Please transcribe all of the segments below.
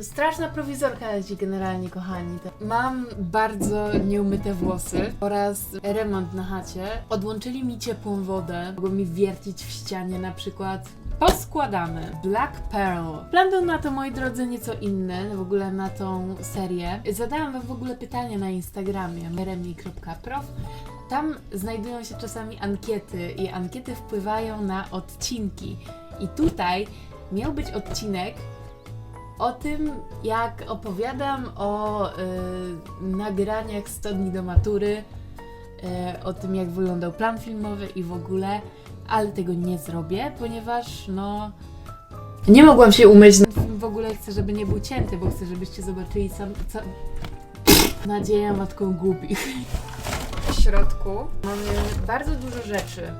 Straszna prowizorka leci generalnie, kochani. Mam bardzo nieumyte włosy oraz remont na chacie. Odłączyli mi ciepłą wodę, mogą mi wiercić w ścianie na przykład. Poskładamy Black Pearl. Plan był na to, moi drodzy, nieco inny, w ogóle na tą serię. Zadałam wam w ogóle pytania na Instagramie meremi.prof. Tam znajdują się czasami ankiety i ankiety wpływają na odcinki. I tutaj miał być odcinek o tym, jak opowiadam o y, nagraniach 100 dni do matury, y, o tym, jak wyglądał plan filmowy i w ogóle, ale tego nie zrobię, ponieważ no. Nie mogłam się umyć. W ogóle chcę, żeby nie był cięty, bo chcę, żebyście zobaczyli. Co... Nadzieja matką głupich. W środku mamy bardzo dużo rzeczy.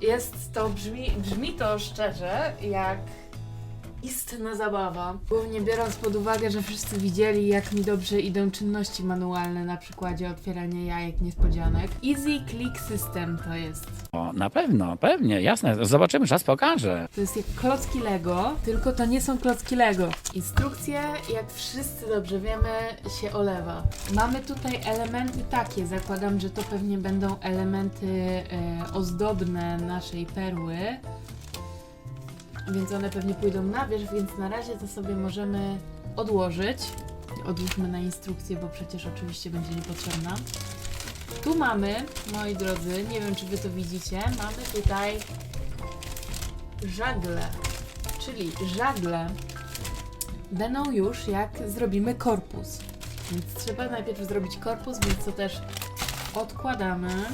Jest to, brzmi, brzmi to szczerze, jak istna zabawa. Głównie biorąc pod uwagę, że wszyscy widzieli, jak mi dobrze idą czynności manualne na przykładzie otwierania jajek niespodzianek. Easy Click System to jest. O, na pewno, pewnie, jasne. Zobaczymy, czas pokaże. To jest jak klocki Lego, tylko to nie są klocki Lego. Instrukcje, jak wszyscy dobrze wiemy, się olewa. Mamy tutaj elementy takie, zakładam, że to pewnie będą elementy e, ozdobne naszej perły. Więc one pewnie pójdą na wierzch, więc na razie to sobie możemy odłożyć. Odłóżmy na instrukcję, bo przecież oczywiście będzie niepotrzebna. Tu mamy, moi drodzy, nie wiem czy wy to widzicie, mamy tutaj żagle. Czyli żagle będą już jak zrobimy korpus. Więc trzeba najpierw zrobić korpus, więc to też odkładamy.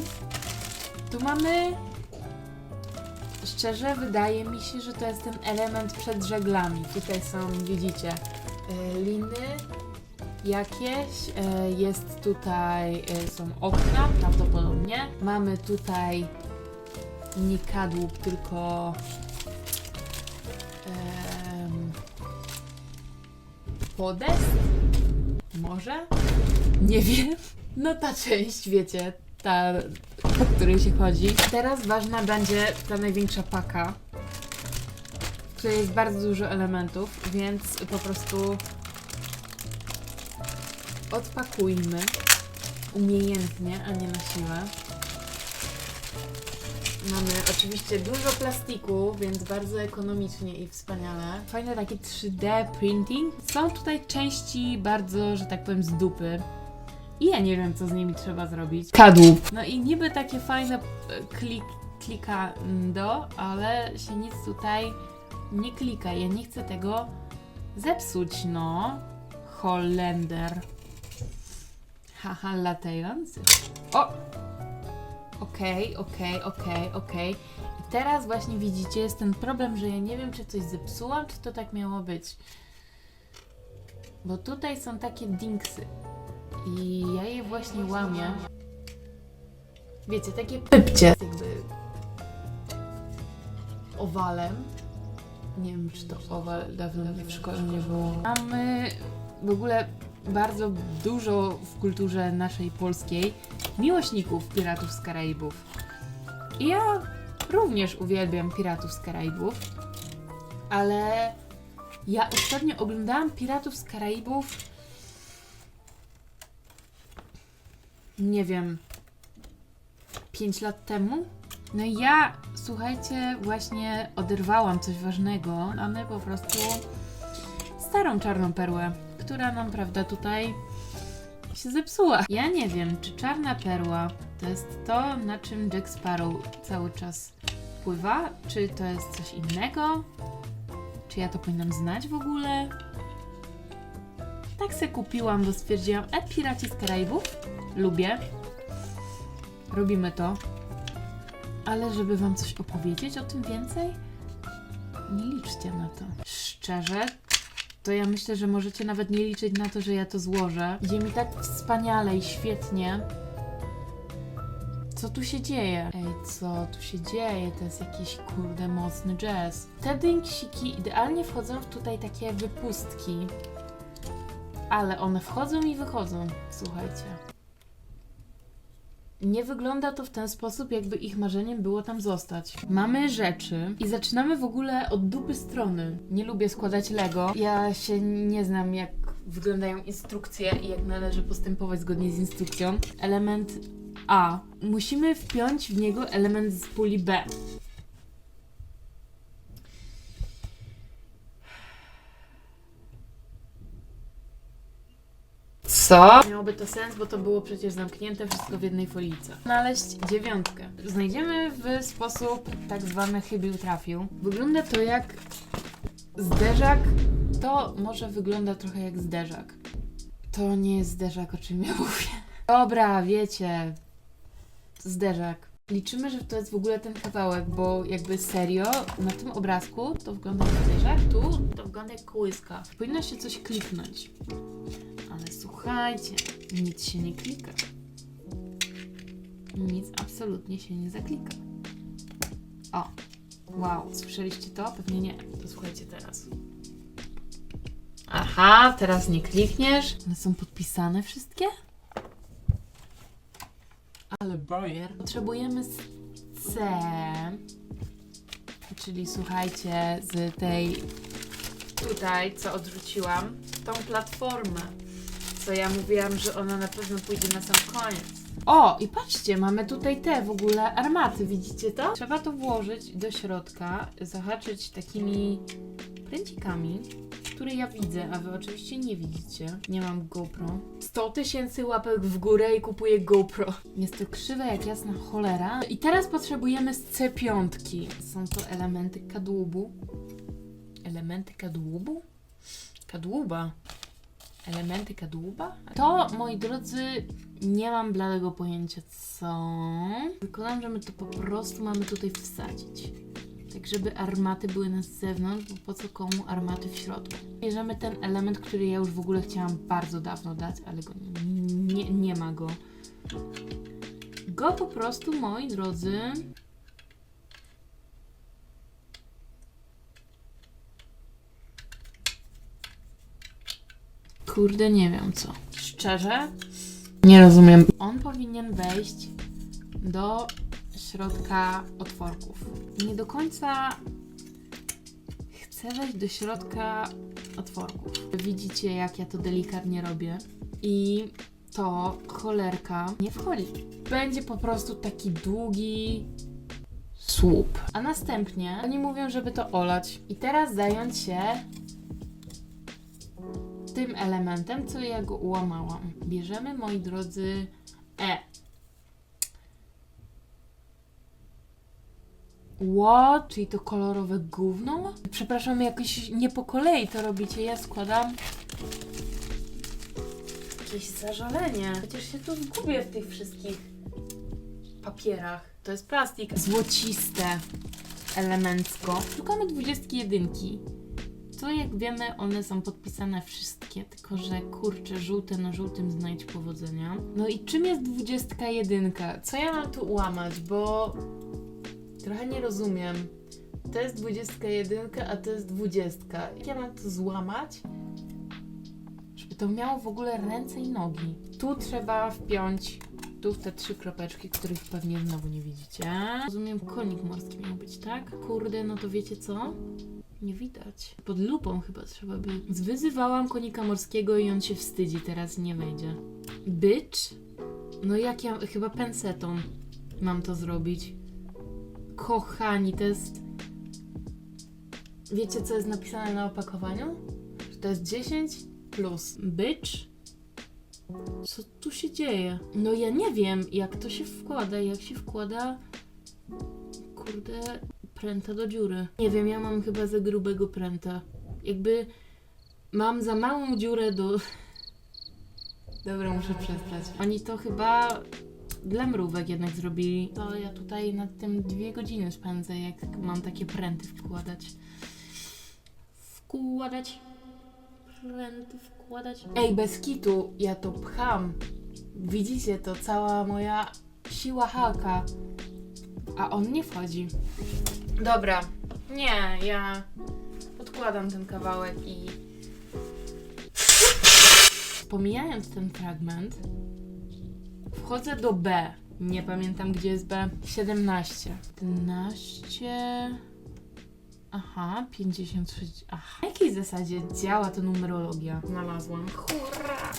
Tu mamy Szczerze wydaje mi się, że to jest ten element przed żaglami. Tutaj są, widzicie, e, liny jakieś, e, jest tutaj, e, są okna prawdopodobnie. Mamy tutaj nie kadłub, tylko em, podest? Może? Nie wiem. No ta część, wiecie, ta, po której się chodzi. Teraz ważna będzie ta największa paka, w której jest bardzo dużo elementów, więc po prostu odpakujmy umiejętnie, a nie na siłę. Mamy oczywiście dużo plastiku, więc bardzo ekonomicznie i wspaniale. Fajne takie 3D printing. Są tutaj części bardzo, że tak powiem, z dupy. I ja nie wiem, co z nimi trzeba zrobić. Kadłub. No i niby takie fajne e, klik, klikando, ale się nic tutaj nie klika. Ja nie chcę tego zepsuć, no. Holender. Haha, latający. O! Okej, okej, okej, okej. I teraz właśnie widzicie, jest ten problem, że ja nie wiem, czy coś zepsułam, czy to tak miało być. Bo tutaj są takie dinksy. I ja je właśnie łamię. Wiecie, takie pypcie. Jakby owalem. Nie wiem, czy to owal dawno mnie w szkole nie było. Mamy w ogóle bardzo dużo w kulturze naszej polskiej miłośników Piratów z Karaibów. I ja również uwielbiam Piratów z Karaibów, ale ja ostatnio oglądałam Piratów z Karaibów nie wiem, 5 lat temu. No i ja, słuchajcie, właśnie oderwałam coś ważnego. Mamy po prostu starą czarną perłę, która nam, prawda, tutaj się zepsuła. Ja nie wiem, czy czarna perła to jest to, na czym Jack Sparrow cały czas pływa, czy to jest coś innego? Czy ja to powinnam znać w ogóle? Tak se kupiłam, bo stwierdziłam, e, Piraci z Karaibów, lubię. Robimy to. Ale żeby wam coś opowiedzieć o tym więcej, nie liczcie na to. Szczerze, to ja myślę, że możecie nawet nie liczyć na to, że ja to złożę. Idzie mi tak wspaniale i świetnie. Co tu się dzieje? Ej, co tu się dzieje? To jest jakiś kurde mocny jazz. Te dynksiki idealnie wchodzą w tutaj takie wypustki. Ale one wchodzą i wychodzą, słuchajcie. nie wygląda to w ten sposób, jakby ich marzeniem było tam zostać. Mamy rzeczy i zaczynamy w ogóle od dupy strony. Nie lubię składać Lego. Ja się nie znam, jak wyglądają instrukcje i jak należy postępować zgodnie z instrukcją. Element A. Musimy wpiąć w niego element z puli B. Co? Miałoby to sens, bo to było przecież zamknięte wszystko w jednej folice. Znaleźć dziewiątkę. Znajdziemy w sposób tak zwany chybił trafił. Wygląda to jak zderzak. To może wygląda trochę jak zderzak. To nie jest zderzak, o czym ja mówię. Dobra, wiecie. Zderzak. Liczymy, że to jest w ogóle ten kawałek, bo jakby serio, na tym obrazku to wygląda jak zderzak, tu to wygląda jak kołyska. Powinno się coś kliknąć. Ale słuchajcie, nic się nie klika. Nic absolutnie się nie zaklika. O, wow, słyszeliście to? Pewnie nie. To słuchajcie teraz. Aha, teraz nie klikniesz. One są podpisane wszystkie? Ale bajer. Potrzebujemy z C, czyli słuchajcie, z tej tutaj, co odrzuciłam, tą platformę. Co ja mówiłam, że ona na pewno pójdzie na sam koniec. O, i patrzcie, mamy tutaj te w ogóle armaty, widzicie to? Trzeba to włożyć do środka, zahaczyć takimi pręcikami, które ja widzę, a wy oczywiście nie widzicie. Nie mam GoPro. 100 tysięcy łapek w górę i kupuję GoPro. Jest to krzywe jak jasna cholera. I teraz potrzebujemy z C5. Są to elementy kadłubu. Elementy kadłubu? Kadłuba. Elementy kadłuba? To, moi drodzy, nie mam bladego pojęcia co. Wykonam, że my to po prostu mamy tutaj wsadzić. Tak, żeby armaty były na zewnątrz, bo po co komu armaty w środku. Bierzemy ten element, który ja już w ogóle chciałam bardzo dawno dać, ale go nie, nie ma go. Go po prostu, moi drodzy, Kurde, nie wiem co. Szczerze? Nie rozumiem. On powinien wejść do środka otworków. Nie do końca chcę wejść do środka otworków. Widzicie, jak ja to delikatnie robię. I to cholerka nie wchodzi. Będzie po prostu taki długi słup. A następnie oni mówią, żeby to olać. I teraz zająć się tym elementem, co ja go ułamałam. Bierzemy, moi drodzy, E. What? Czyli to kolorowe gówno? Przepraszam, jakoś nie po kolei to robicie. Ja składam jakieś zażalenie. Przecież się tu zgubię w tych wszystkich papierach. To jest plastik. Złociste elemencko. Szukamy 21. To jak wiemy, one są podpisane wszystkie, tylko że kurczę, żółte na żółtym znajdź powodzenia. No i czym jest 21? Co ja mam tu ułamać, bo trochę nie rozumiem. To jest 21, a to jest 20. Jak ja mam to złamać? Żeby to miało w ogóle ręce i nogi. Tu trzeba wpiąć tu te trzy kropeczki, których pewnie znowu nie widzicie. Rozumiem, konik morski miał być, tak? Kurde, no to wiecie co? Nie widać. Pod lupą chyba trzeba by. Zwyzywałam konika morskiego i on się wstydzi, teraz nie wejdzie. Bitch? No jak ja, chyba pensetą mam to zrobić. Kochani, to jest... Wiecie co jest napisane na opakowaniu? Że to jest 10 plus. Bitch? Co tu się dzieje? No ja nie wiem, jak to się wkłada, jak się wkłada... Kurde, pręta do dziury. Nie wiem, ja mam chyba za grubego pręta. Jakby mam za małą dziurę do. Dobra, muszę przestać. Oni to chyba dla mrówek jednak zrobili. To ja tutaj nad tym dwie godziny spędzę, jak mam takie pręty wkładać. Wkładać. Pręty wkładać. Ej, bez kitu, ja to pcham. Widzicie to, cała moja siła haka. A on nie wchodzi. Dobra. Nie, ja odkładam ten kawałek i. Pomijając ten fragment, wchodzę do B. Nie pamiętam, gdzie jest B. 17. 11. Aha, 56. Aha. Na jakiej zasadzie działa ta numerologia? Znalazłam. Hurra!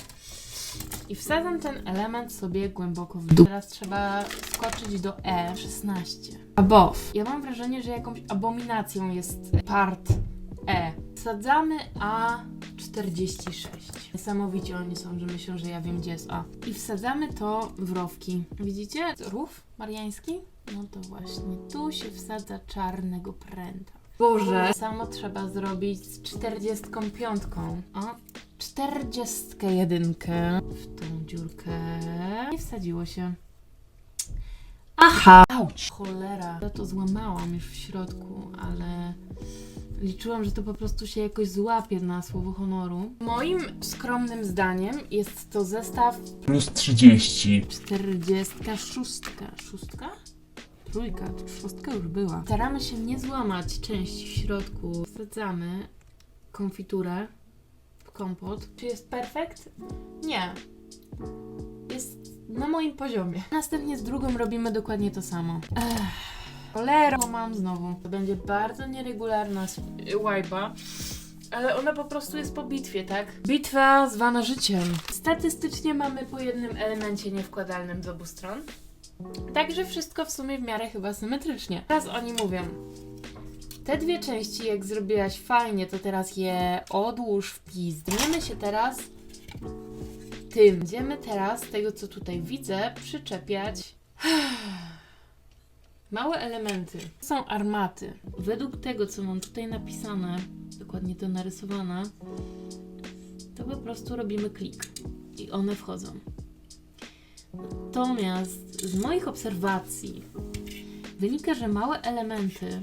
I wsadzam ten element sobie głęboko w dół. Teraz trzeba skoczyć do E. 16. Above. Ja mam wrażenie, że jakąś abominacją jest part E. Wsadzamy A 46. Niesamowici oni są, że myślą, że ja wiem, gdzie jest A. I wsadzamy to w rowki. Widzicie? Rów mariański? No to właśnie. Tu się wsadza czarnego pręta. Boże! Samo trzeba zrobić z 45. O, 41 w tą dziurkę. Nie wsadziło się. Aha! Auć! Cholera. Ja to złamałam już w środku, ale liczyłam, że to po prostu się jakoś złapie na słowo honoru. Moim skromnym zdaniem jest to zestaw plus 30. 46. Szóstka? Trójka, szóstka już była. Staramy się nie złamać części w środku. Wsadzamy konfiturę w kompot. Czy jest perfekt? Nie. Jest na moim poziomie. Następnie z drugą robimy dokładnie to samo. Ech. Cholera, mam znowu. To będzie bardzo nieregularna łajba. Ale ona po prostu jest po bitwie, tak? Bitwa zwana życiem. Statystycznie mamy po jednym elemencie niewkładalnym z obu stron. Także wszystko w sumie w miarę chyba symetrycznie. Teraz oni mówią. Te dwie części, jak zrobiłaś fajnie, to teraz je odłóż w pizdniemy się teraz tym. Będziemy teraz, tego co tutaj widzę, przyczepiać małe elementy. Są armaty. Według tego, co mam tutaj napisane, dokładnie to narysowane, to po prostu robimy klik i one wchodzą. Natomiast z moich obserwacji wynika, że małe elementy,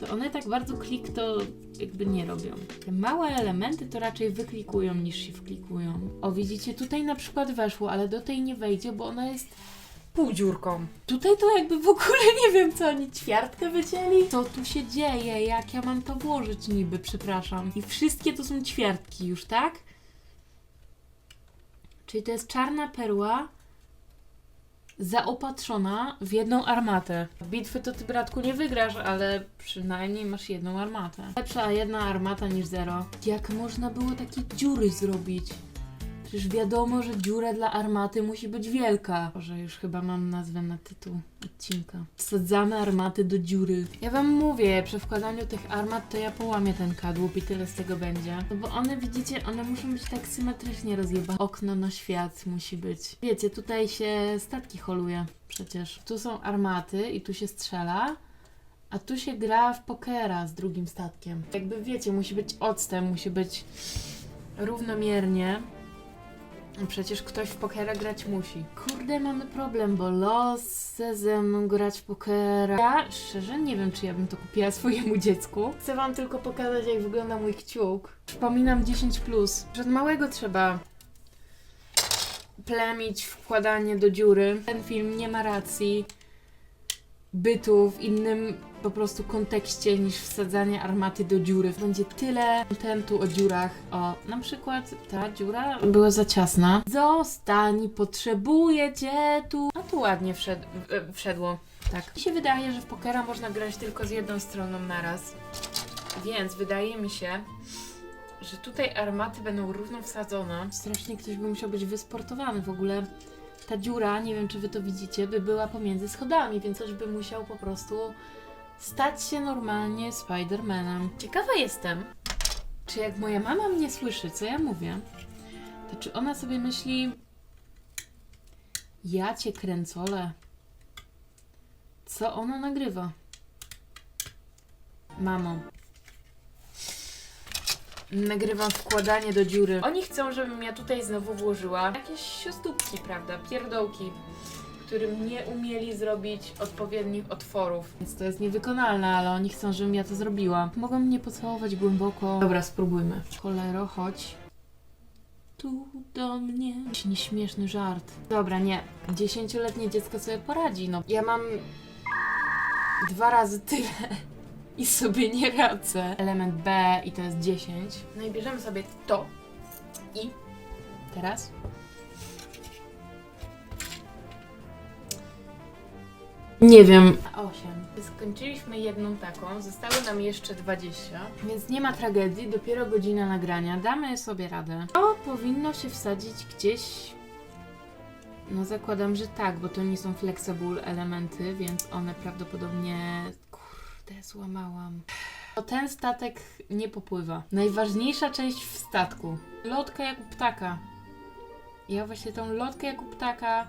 to one tak bardzo klik to jakby nie robią. Te małe elementy to raczej wyklikują niż się wklikują. O, widzicie, tutaj na przykład weszło, ale do tej nie wejdzie, bo ona jest półdziurką. Tutaj to jakby w ogóle nie wiem, co oni ćwiartkę wycięli. Co tu się dzieje? Jak ja mam to włożyć niby, przepraszam. I wszystkie to są ćwiartki już, tak? Czyli to jest czarna perła zaopatrzona w jedną armatę. Bitwy to ty, bratku, nie wygrasz, ale przynajmniej masz jedną armatę. Lepsza jedna armata niż zero. Jak można było takie dziury zrobić? Przecież wiadomo, że dziura dla armaty musi być wielka. Boże, już chyba mam nazwę na tytuł odcinka. Wsadzamy armaty do dziury. Ja wam mówię, przy wkładaniu tych armat to ja połamię ten kadłub i tyle z tego będzie. No bo one, widzicie, one muszą być tak symetrycznie rozjebane. Okno na świat musi być. Wiecie, tutaj się statki holuje przecież. Tu są armaty i tu się strzela. A tu się gra w pokera z drugim statkiem. Jakby wiecie, musi być odstęp, musi być równomiernie. Przecież ktoś w pokera grać musi. Kurde, mamy problem, bo los chce ze mną grać w pokera. Ja szczerze nie wiem, czy ja bym to kupiła swojemu dziecku. Chcę wam tylko pokazać, jak wygląda mój kciuk. Przypominam 10+. Plus. Że od małego trzeba plemić wkładanie do dziury. Ten film nie ma racji bytu w innym po prostu kontekście niż wsadzanie armaty do dziury. Będzie tyle kontentu o dziurach. O, na przykład ta dziura była za ciasna. Zostań, potrzebuję cię tu. No tu ładnie wszed w- wszedło. Tak. Mi się wydaje, że w pokera można grać tylko z jedną stroną naraz. Więc wydaje mi się, że tutaj armaty będą równo wsadzone. Strasznie ktoś by musiał być wysportowany w ogóle. Ta dziura, nie wiem czy wy to widzicie, by była pomiędzy schodami, więc ktoś by musiał po prostu stać się normalnie Spidermanem. Ciekawa jestem, czy jak moja mama mnie słyszy, co ja mówię, to czy ona sobie myśli ja cię kręcole. Co ona nagrywa? Mamo. Nagrywam wkładanie do dziury. Oni chcą, żebym ja tutaj znowu włożyła jakieś siostópki, prawda? Pierdołki którym nie umieli zrobić odpowiednich otworów. Więc to jest niewykonalne, ale oni chcą, żebym ja to zrobiła. Mogą mnie pocałować głęboko. Dobra, spróbujmy. Cholero, chodź. Tu do mnie. Jakiś nieśmieszny żart. Dobra, nie. Dziesięcioletnie dziecko sobie poradzi, no. Ja mam dwa razy tyle i sobie nie radzę. Element B i to jest 10. No i bierzemy sobie to i teraz Nie wiem. 8. Skończyliśmy jedną taką, zostały nam jeszcze 20, więc nie ma tragedii, dopiero godzina nagrania, damy sobie radę. To powinno się wsadzić gdzieś... No zakładam, że tak, bo to nie są flexible elementy, więc one prawdopodobnie... Kurde, złamałam. To ten statek nie popływa. Najważniejsza część w statku. Lotka jak u ptaka. Ja właśnie tą lotkę jak u ptaka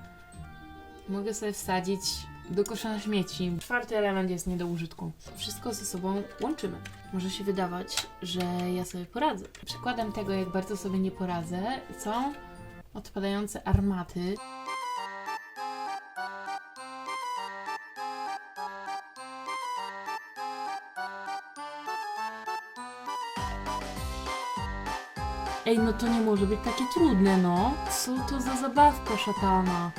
mogę sobie wsadzić do kosza na śmieci. Czwarty element jest nie do użytku. Wszystko ze sobą łączymy. Może się wydawać, że ja sobie poradzę. Przykładem tego, jak bardzo sobie nie poradzę, są odpadające armaty. Ej, no to nie może być takie trudne, no. Co to za zabawka szatana?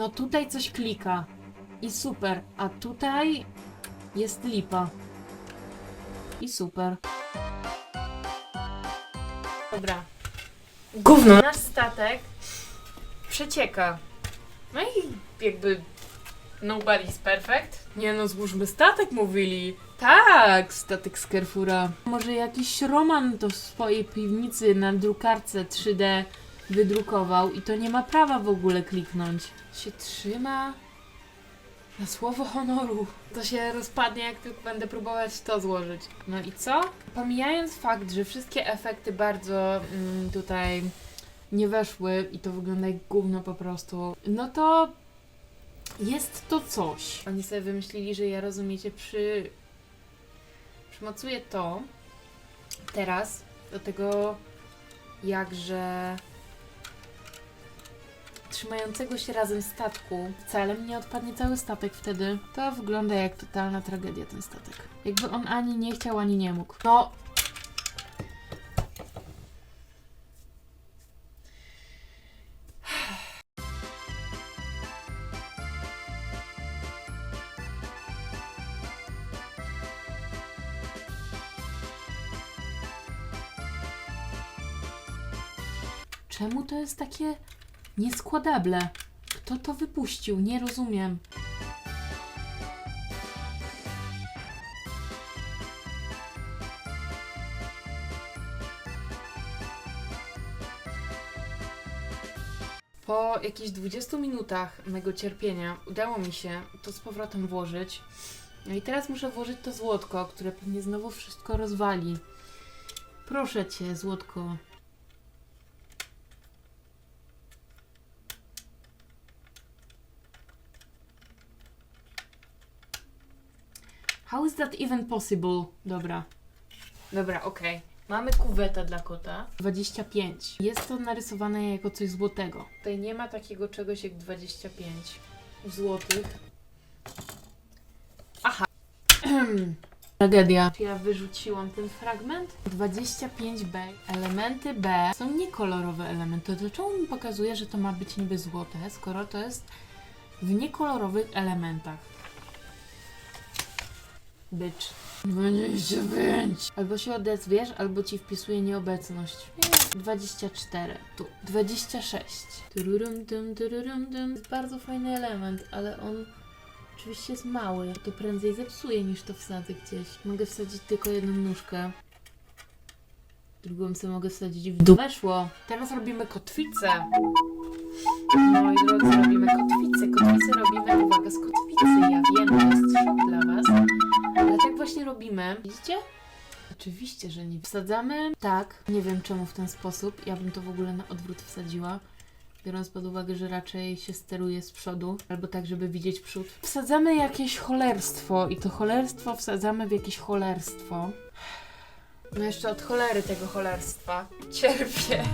No tutaj coś klika. I super. A tutaj jest lipa. I super. Dobra. Gówno. Nasz statek przecieka. No i jakby nobody's perfect. Nie no, złóżmy statek, mówili. Tak, statek z Carrefoura. Może jakiś Roman to w swojej piwnicy na drukarce 3D wydrukował i to nie ma prawa w ogóle kliknąć. Się trzyma na słowo honoru. To się rozpadnie, jak tylko będę próbować to złożyć. No i co? Pomijając fakt, że wszystkie efekty bardzo mm, tutaj nie weszły i to wygląda jak gówno po prostu, no to jest to coś. Oni sobie wymyślili, że ja rozumiecie, przy... przymocuję to teraz do tego jakże trzymającego się razem statku wcale nie odpadnie cały statek wtedy. To wygląda jak totalna tragedia ten statek. Jakby on ani nie chciał, ani nie mógł. No. Czemu to jest takie nieskładable? Kto to wypuścił? Nie rozumiem. Po jakichś 20 minutach mego cierpienia udało mi się to z powrotem włożyć. No i teraz muszę włożyć to złotko, które pewnie znowu wszystko rozwali. Proszę cię, złotko. That even possible? Dobra. Dobra, okej. Mamy kuwetę dla kota. 25. Jest to narysowane jako coś złotego. Tutaj nie ma takiego czegoś jak 25 złotych. Aha. Tragedia. Ja wyrzuciłam ten fragment. 25B. Elementy B są niekolorowe elementy. To czemu mi pokazuje, że to ma być niby złote, skoro to jest w niekolorowych elementach? Bycz. 25. Albo się odezwiesz, albo ci wpisuje nieobecność. Nie. 24. Tu. 26. Tururum, tum, tururum, tum. Jest bardzo fajny element, ale on oczywiście jest mały. To prędzej zepsuje niż to wsadzę gdzieś. Mogę wsadzić tylko jedną nóżkę. Drugą sobie mogę wsadzić w dół. Weszło. Teraz robimy kotwicę. Moi drodzy, robimy kotwicę. Kotwicę robimy, uwaga, z kotwicy. Ja wiem, to jest szok dla Was. Ale tak właśnie robimy. Widzicie? Oczywiście, że nie. Wsadzamy tak. Nie wiem czemu w ten sposób. Ja bym to w ogóle na odwrót wsadziła. Biorąc pod uwagę, że raczej się steruje z przodu, albo tak, żeby widzieć przód. Wsadzamy jakieś cholerstwo i to cholerstwo wsadzamy w jakieś cholerstwo. No jeszcze od cholery tego cholerstwa. Cierpię.